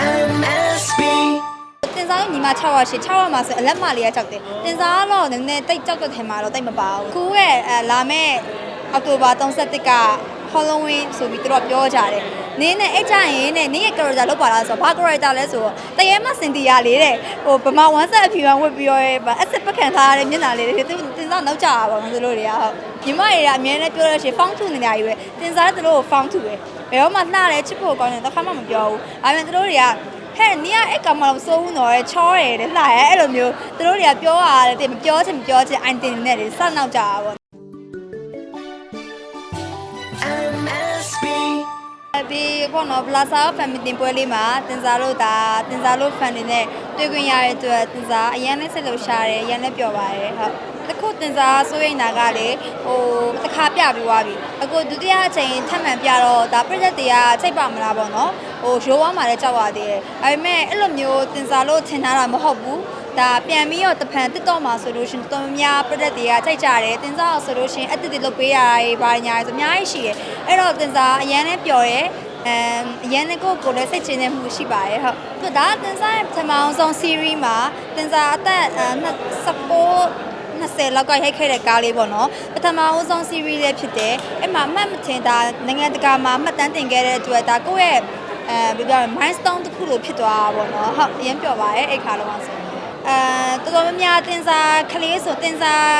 MSB တင်စားညီမ6ရောက်ရှိ6ရောက်မှာဆိုအလက်မလေးကကြောက်တယ်တင်စားကတော့နည်းနည်းတိတ်ကြောက်တဲ့ထဲမှာတော့တိတ်မပါဘူးခုရဲ့အဲလာမဲ့အောက်တိုဘာ31က Halloween ဆိုပြီးသူတို့ကပြောကြတယ်နင်းနဲ့အဲ့ကြရင်နဲ့နင်းရဲ့ character လောက်ပါလားဆိုတော့ဘာ character လဲဆိုတော့တရေမစင်တီယာလေးတဲ့ဟိုဗမာဝမ်းဆက်အဖြူဝတ်ပြီးရောအစစ်ပကံထားတဲ့မျက်နှာလေးတွေသူတင်စားနောက်ကြတာပါသူတို့တွေကဟုတ်ညီမတွေကအမြဲတမ်းပြောရရှင် found to နေတာကြီးပဲတင်စားသူတို့ကို found to ပဲဘယ်တော့မှလှတယ်ချစ်ဖို့ကောင်းတယ်တစ်ခါမှမပြောဘူးဒါပေမဲ့သူတို့တွေကဟဲ့နီးကအဲ့ကောင်မလို့စိုးဘူးတော့ချောရဲတဲ့လှရဲအဲ့လိုမျိုးသူတို့တွေကပြောရတယ်တဲ့မပြောချင်မပြောချင်အိုင်တင်နေတယ်စနောက်ကြတာပေါ့ အပြီးပေါ့နော် Plaza Family တင်ပွဲလေးမှာတင်စားလို့ဒါတင်စားလို့ fan တွေနဲ့တွေ့ခွင့်ရတဲ့အတွက်တင်စားအရင်နဲ့ဆက်လို့ရှာတယ်အရင်နဲ့ပျော်ပါတယ်ဟုတ်တခုတင်စားစိုးရိမ်တာကလေဟိုတစ်ခါပြပြီးသွားပြီအခုဒုတိယအချိန်ထပ်မံပြတော့ဒါ project တွေကချိန်ပါမလားပေါ့နော်ဟိုရိုးဝါးမှာလည်းကြောက်ရသေးတယ်ဒါပေမဲ့အဲ့လိုမျိုးတင်စားလို့ထင်ထားတာမဟုတ်ဘူး ဒါပြန်ပြီးတော့တဖန်တစ်တော့မှာဆိုလို့ရှရင်တော်တော်များ project တွေကကြိုက်ကြတယ်တင်စားအောင်ဆိုလို့ရှရင်အတစ်တစ်လုပ်ပေးရတာတွေဘာညာတွေဆိုအများကြီးရှိတယ်အဲ့တော့တင်စားအရင်နဲ့ပျော်တယ်အမ်အရင်ကကိုကိုလည်းစိတ်ချနေမှုရှိပါတယ်ဟုတ်သူဒါကတင်စားရဲ့ပထမအောင်ဆုံး series မှာတင်စားအသက်29 20လောက်ကရိုက်ခဲ့တဲ့ကားလေးပေါ့နော်ပထမအောင်ဆုံး series လေးဖြစ်တယ်အဲ့မှာအမှတ်မထင်တာနိုင်ငံတကာမှာမှတ်တမ်းတင်ခဲ့တဲ့အတွက်ဒါကိုယ့်ရဲ့အဲပြောရရင် milestone တစ်ခုလိုဖြစ်သွားတာပေါ့နော်ဟုတ်အရင်ပြောပါရဲ့အဲ့ခါလုံးအောင်ဆို အဲတော်တော်များများတင်စားကလေးဆိုတင်စား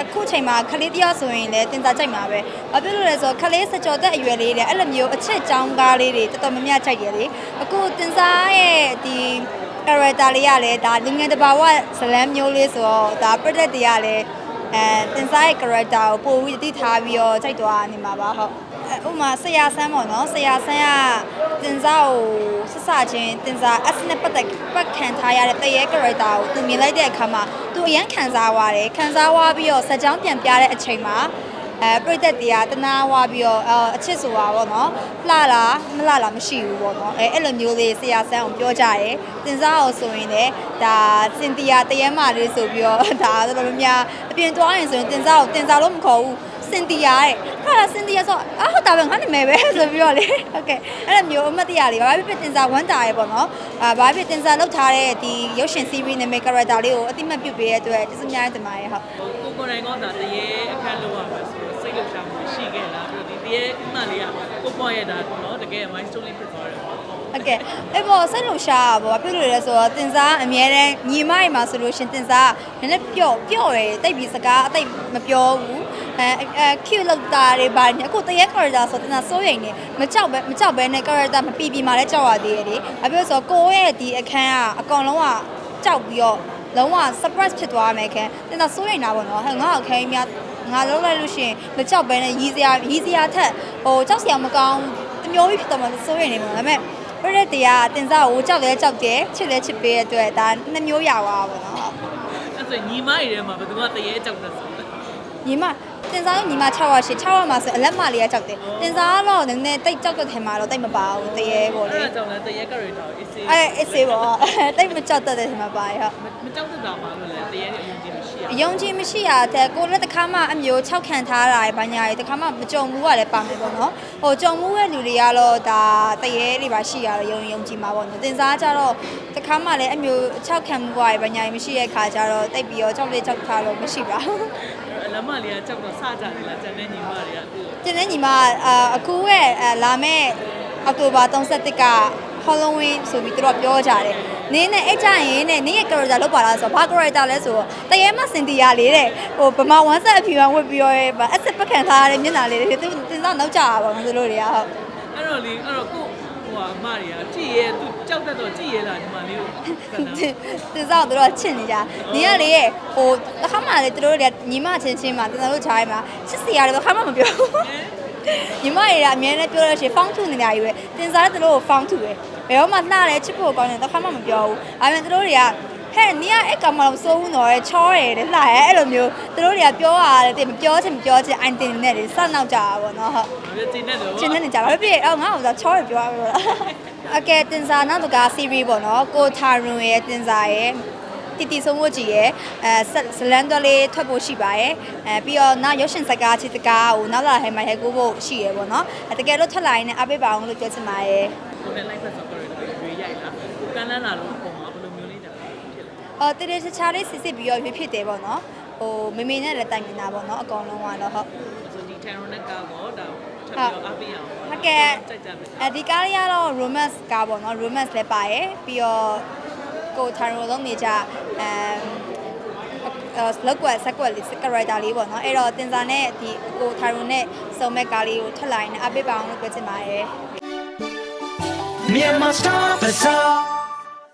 အခုချိန်မှာကလေးတယောက်ဆိုရင်လည်းတင်စားကြိုက်မှာပဲဘာဖြစ်လို့လဲဆိုတော့ကလေးစကြော်သက်အရွယ်လေးတွေအဲ့လိုမျိုးအချစ်ကြောင်းကားလေးတွေတော်တော်များများကြိုက်တယ်လေအခုတင်စားရဲ့ဒီ character လေးကလည်းဒါလူငယ်တဘာဝဇလန်းမျိုးလေးဆိုတော့ဒါ project တွေကလည်းအဲတင်စားရဲ့ character ကိုပို့ပြီးတည်ထားပြီးတော့ကြိုက်သွားနေမှာပါဟုတ်အဲ ဥပမာဆရာဆန်းပေါ့နော်ဆရာဆန်းကတင်စားကိုဆဆချင်းတင်စား S နဲ့ပတ်သက်ပတ်ခံထားရတဲ့တရေ character ကိုသူမြင်လိုက်တဲ့အခါမှာသူအရန်ခံစားသွားတယ်ခံစားသွားပြီးတော့စကြောင်းပြန်ပြတဲ့အချိန်မှာအဲပြိသက်တရားတနာဝါပြီးတော့အဲအချစ်ဆိုတာပေါ့နော်လှလားမလှလားမရှိဘူးပေါ့နော်အဲအဲ့လိုမျိုးလေးဆရာဆန်းအောင်ပြောကြတယ်တင်စားအောင်ဆိုရင်လည်းဒါစင်တီယာတရမ်းမာလေးဆိုပြီးတော့ဒါတော်တော်များများအပြင်သွားရင်ဆိုရင်တင်စားအောင်တင်စားလို့မခေါ်ဘူးစင်တီယာတဲ့ဟာလားစင်တီယာဆိုအာဟု တ်တာပဲငါနာမည်ပဲဆိုပြီးတော့လေဟုတ်ကဲ့အဲ့လိုမျိုးအမတ်တရားလေးဘာဖြစ်ဖြစ်တင်စားဝမ်းတာရယ်ပေါ့နော်အာဘာဖြစ်တင်စားလောက်ထားတဲ့ဒီရုပ်ရှင် series နာမည် character လေးကိုအတိမတ်ပြုတ်ပေးရတဲ့အတွက်ကျေးဇူးများတင်ပါတယ်ဟုတ်ကိုကိုယ်တိုင်ကဒါတရေအခက်လို့ရမှာဆိုတော့စိတ်လှုပ်ရှားမှုရှိခဲ့လားပြီးတော့ဒီတရေဥမာလေးကကိုပေါ့ရဲ့ဒါပေါ့နော်တကယ် milestone လေးဖြစ်သွားတယ်ပေါ့ဟုတ်ကဲ့အဲ့ပေါ်စိတ်လုံရှားတာပေါ့ဘာဖြစ်လို့လဲဆိုတော့တင်စားအမြဲတမ်းညီမတွေမှာဆိုလို့ရှင်တင်စားနည်းနည်းပျော့ပျော့ရယ်တိတ်ပြီးစကားအတိတ်မပြောဘူး အဲအဲ cute လောက်တာတွေပါနေအခုတရေ character ဆိုတင်စားစိုးရိမ်နေမကြောက်ပဲမကြောက်ပဲနဲ့ character မပီပီမှာလည်းကြောက်ရသေးတယ်လေဘာဖြစ်လို့ဆိုတော့ကိုယ့်ရဲ့ဒီအခန်းကအကောင်လုံးကကြောက်ပြီးတော့လုံးဝ surprise ဖြစ်သွားမယ်ခင်တင်စားစိုးရိမ်တာပေါ့နော်ဟဲ့ငါ့အခန်းကြီးများငါလုံးလိုက်လို့ရှိရင်မကြောက်ပဲနဲ့ရီးစရာရီးစရာထက်ဟိုကြောက်စရာမကောင်းတမျိုးကြီးဖြစ်တော့မှစိုးရိမ်နေမှာဒါပေမဲ့ပြည့်တဲ့တရားတင်စားကိုကြောက်တယ်ကြောက်တယ်ချစ်တယ်ချစ်ပေးတဲ့အတွက်ဒါနှစ်မျိုးရပါပါဘောနော်အဲ့ဆိုညီမတွေထဲမှာဘယ်သူကတရေကြောက်တယ်ဆိုတော့ညီမ တင်စားညီမ6ရောက်ရှိ6ရောက်မှာဆိုအလက်မလေးကကြောက်တယ်တင်စားကတော့နည်းနည်းတိတ်ကြောက်တဲ့ထဲမှာတော့တိတ်မပါဘူးတရေပေါ့လေအဲ့ဒါကြောင့်လည်းတရေ character ကိုအစ်စေးအဲအစ်စေးပေါ့တိတ်မကြောက်တတ်တဲ့ထဲမှာပါရဟုတ်မကြောက်တတ်တာမှလို့လည်းတရေရဲ့အယုံကြည်မရှိရအယုံကြည်မရှိရတဲ့ကိုလည်းတစ်ခါမှအမျိုး6ခံထားတာဘာညာတွေတစ်ခါမှမကြုံဘူးကလည်းပါမယ်ပေါ့နော်ဟိုကြုံမှုရဲ့လူတွေကတော့ဒါတရေတွေပါရှိရတော့ယုံယုံကြည်မှာပေါ့နော်တင်စားကြတော့တစ်ခါမှလည်းအမျိုး6ခံမှုကဘာညာတွေမရှိတဲ့ခါကျတော့တိတ်ပြီးတော့ကြောက်လေးကြောက်ထားတော့မရှိပါဘူးအ လမလေးကကြောက်တော့စကြတယ်လားကျန်တဲ့ညီမတွေကသူ့ကျင်းတဲ့ညီမအာအခုရဲ့အာလာမဲ့အောက်တိုဘာ31က Halloween ဆိုပြီးသူတို့ကပြောကြတယ်။နင်းနဲ့အဲ့ကြရင်နဲ့နင်းရဲ့ character လောက်ပါလားဆိုတော့ဘာ character လဲဆိုတော့တရေမစင်တီယာလေးတဲ့ဟိုဗမာဝမ်းဆက်အဖြူဝတ်ပြီးရောအစစ်ပကံထားတဲ့မျက်နှာလေးတွေသူတင်စားနောက်ကြတာပေါ့သူတို့တွေကဟုတ်အဲ့တော့လေအဲ့တော့ကို ဟိုအမတွေကကြည်ရဲသူကြောက်တတ်တော့ကြည်ရဲလားညီမလေးကိုကနာတင်စားတို့ကချစ်နေကြ။နင်းကလေဟိုတစ်ခါမှလေသူတို့တွေကညီမချင်းချင်းမှာတင်စားတို့ချားရမှာချစ်စီရတယ်တစ်ခါမှမပြောဘူး။ညီမတွေကအမြဲတမ်းပြောရရှင် found to နေတာကြီးပဲတင်စားတဲ့သူတို့ကို found to ပဲဘယ်တော့မှလှတယ်ချစ်ဖို့ကောင်းတယ်တစ်ခါမှမပြောဘူးဒါပေမဲ့သူတို့တွေက ဟဲ့နီးကအဲ့ကောင်မလို့စိုးဘူးတော့ချောရဲတဲ့လှရဲအဲ့လိုမျိုးသူတို့တွေကပြောရတယ်တိမပြောချင်မပြောချင်အိုင်တင်နေတယ်စနောက်ကြတာပေါ့နော်ဟုတ်ဒါပြတင်တဲ့တော့ရှင်းနေကြပါဘာဖြစ်အော်ငါ့ကိုဆိုချောရပြောရလို့လားအကဲတင်စားနောက်တကား series ပေါ့နော်ကိုထာရွန်ရဲ့တင်စားရဲ့တီတီဆုံးဝတ်ကြီးရဲ့အဲဇလန်တော်လေးထွက်ဖို့ရှိပါရဲ့အဲပြီးတော့နောက်ရုပ်ရှင်စကားချစ်တကားကိုနောက်လာဟဲမှာဟဲကိုဖို့ရှိရယ်ပေါ့နော်အဲတကယ်လို့ထွက်လာရင်လည်းအပိတ်ပါအောင်လို့ပြောချင်ပါရဲ့ကိုနဲ့လိုက်ဖက်ဆော့ကရရွေးရိုက်လားလန်းလာလို့ပုံမှာဘယ်လိုမျိုးလေးညာ ဖြစ်လဲအော်တရေချာချာလေးစစ်စစ်ပြီးတော့ရွေးဖြစ်တယ်ပေါ့နော်ဟိုမေမေနဲ့လည်းတိုင်ပင်တာပေါ့နော်အကောင်လုံးကတော့ဟုတ်ဆိုဒီ10 round နဲ့ကားပေါ့ဒါထပ်ပြီးတော့အပေးအောင်ဟုတ်ကဲ့ကြိုက်ကြမယ်အဲဒီကားလေးကတော့ romance ကားပေါ့နော် romance လည်းပါရယ်ပြီးတော့ကိုထိုင်ရိုလုံးနေကြအမ်အဲလောက်ကွက်ဆက်ကွက်လေးစကရိုက်တာလေးပေါ့နော်အဲ့တော့တင်စာနဲ့ဒီကိုထိုင်ရိုနဲ့စုံမဲ့ကားလေးကိုထပ်လိုက်နေအပိပါအောင်လို့ပြောချင်ပါတယ် Myanmar Star Bazaar